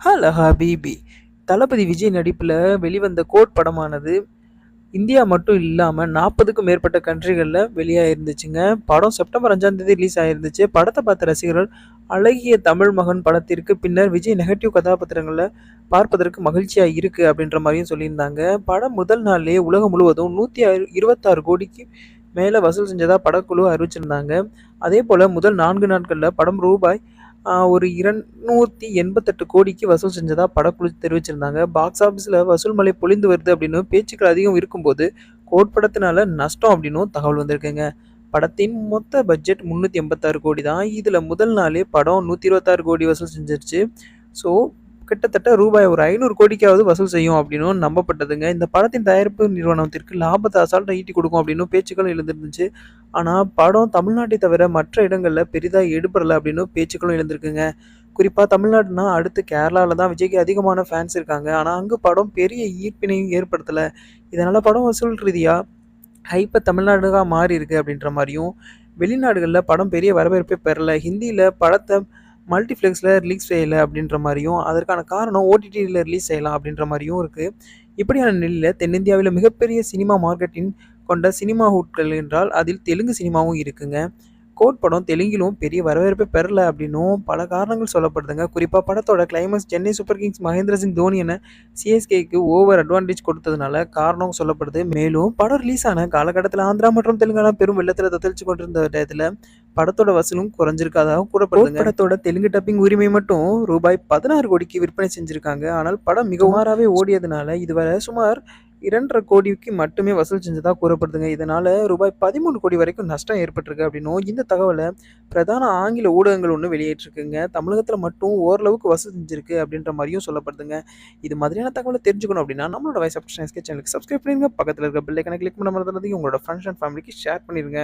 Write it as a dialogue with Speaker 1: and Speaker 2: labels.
Speaker 1: ஹல ஹபீபி தளபதி விஜய் நடிப்பில் வெளிவந்த code படமானது India மட்டும் இல்லாமல் நாற்பதுக்கும் மேற்பட்ட கண்ட்ரிகளில் வெளியாக இருந்துச்சுங்க படம் செப்டம்பர் அஞ்சாம் தேதி ரிலீஸ் ஆகிருந்துச்சு படத்தை பார்த்த ரசிகர்கள் அழகிய தமிழ் மகன் படத்திற்கு பின்னர் விஜய் நெகட்டிவ் கதாபாத்திரங்களில் பார்ப்பதற்கு மகிழ்ச்சியாக இருக்குது அப்படின்ற மாதிரியும் சொல்லியிருந்தாங்க. படம் முதல் நாள்லேயே உலகம் முழுவதும் நூற்றி இருபத்தாறு கோடிக்கு மேலே வசூல் செஞ்சதாக படக்குழு அறிவிச்சிருந்தாங்க. அதே போல் முதல் நான்கு நாட்களில் படம் ரூபாய் ஒரு இருநூத்தி எண்பத்தெட்டு கோடிக்கு வசூல் செஞ்சதாக படக்குழு தெரிவிச்சிருந்தாங்க. பாக்ஸ் ஆஃபீஸில் வசூல் மலை பொழிந்து வருது அப்படின்னு பேச்சுக்கள் அதிகம் இருக்கும்போது கோட் படத்தினால நஷ்டம் அப்படின்னும் தகவல் வந்திருக்குங்க. படத்தின் மொத்த பட்ஜெட் முந்நூற்றி எண்பத்தாறு கோடி தான். இதில் முதல் நாளே படம் நூற்றி இருபத்தாறு கோடி வசூல் செஞ்சிருச்சு. ஸோ கிட்டத்தட்ட ரூபாய் ஒரு ஐநூறு கோடிக்காவது வசூல் செய்யும் அப்படின்னு நம்பப்பட்டதுங்க. இந்த படத்தின் தயாரிப்பு நிறுவனத்திற்கு லாபத்தை அசால்ட்டை ஈட்டி கொடுக்கும் அப்படின்னு பேச்சுக்களும் எழுந்திருந்துச்சு. ஆனால் படம் தமிழ்நாட்டை தவிர மற்ற இடங்களில் பெரிதாக எடுபடலை அப்படின்னு பேச்சுக்களும் எழுந்திருக்குங்க. குறிப்பாக தமிழ்நாடுனா அடுத்து கேரளாவில் தான் விஜய்க்கு அதிகமான ஃபேன்ஸ் இருக்காங்க. ஆனால் அங்கே படம் பெரிய ஈர்ப்பினையும் ஏற்படுத்தலை. இதனால் படம் வசூல் ரீதியாக ஹைப்பை தமிழ்நாடுగా மாறி இருக்குது அப்படின்ற மாதிரியும் வெளிநாடுகளில் படம் பெரிய வரவேற்பை பெறலை. ஹிந்தியில் படத்தை மல்டிப்ளெக்ஸில் ரிலீஸ் செய்யலை அப்படின்ற மாதிரியும் அதற்கான காரணம் ஓடிடியில் ரிலீஸ் செய்யலாம் அப்படின்ற மாதிரியும் இருக்குது இப்படியான நிலையில் தென்னிந்தியாவில் மிகப்பெரிய சினிமா மார்க்கெட்டின் கொண்ட சினிமா ஹூட்கள் என்றால் அதில் தெலுங்கு சினிமாவும் இருக்குங்க. கோட் படம் தெலுங்கிலும் பெரிய வரவேற்பை பெறல அப்படின்னும் பல காரணங்கள் சொல்லப்படுதுங்க. குறிப்பாக படத்தோட climax Chennai Super Kings Mahendra Singh Dhoni என சிஎஸ்கேக்கு ஓவர் அட்வான்டேஜ் கொடுத்ததுனால காரணம் சொல்லப்படுது. மேலும் படம் ரிலீஸ் ஆன காலகட்டத்தில் ஆந்திரா மற்றும் தெலுங்கானா பெரும் வெள்ளத்தில் தத்தளிச்சு கொண்டிருந்த டயத்தில் படத்தோட வசூலும் குறைஞ்சிருக்காதாக கூறப்படுது படத்தோட தெலுங்கு டப்பிங் உரிமை மட்டும் ரூபாய் பதினாறு கோடிக்கு விற்பனை செஞ்சிருக்காங்க. ஆனால் படம் மிக மாறாவே ஓடியதுனால இதுவரை சுமார் இரண்டரை கோடிக்கு மட்டுமே வசூல் செஞ்சதாக கூறப்படுதுங்க. இதனால் ரூபாய் பதிமூணு கோடி வரைக்கும் நஷ்டம் ஏற்பட்டிருக்கு அப்படின்னும் இந்த தகவலை பிரதான ஆங்கில ஊடகங்கள் ஒன்று வெளியேற்றிருக்குங்க தமிழகத்தில் மட்டும் ஓரளவுக்கு வசூல் செஞ்சிருக்கு அப்படின்ற மாதிரியும் சொல்லப்படுதுங்க. இது மாதிரியான தகவலை தெரிஞ்சுக்கணும் அப்படின்னா நம்மளோட வயசு சேனலுக்கு சப்ஸ்கிரைப் பண்ணிடுங்க பக்கத்தில் இருக்க பில்லைக்கனை கிளிக் பண்ண மாதிரி உங்களோட ஃப்ரெண்ட்ஸ் அண்ட் ஃபேமிலிக்கு ஷேர் பண்ணிடுங்க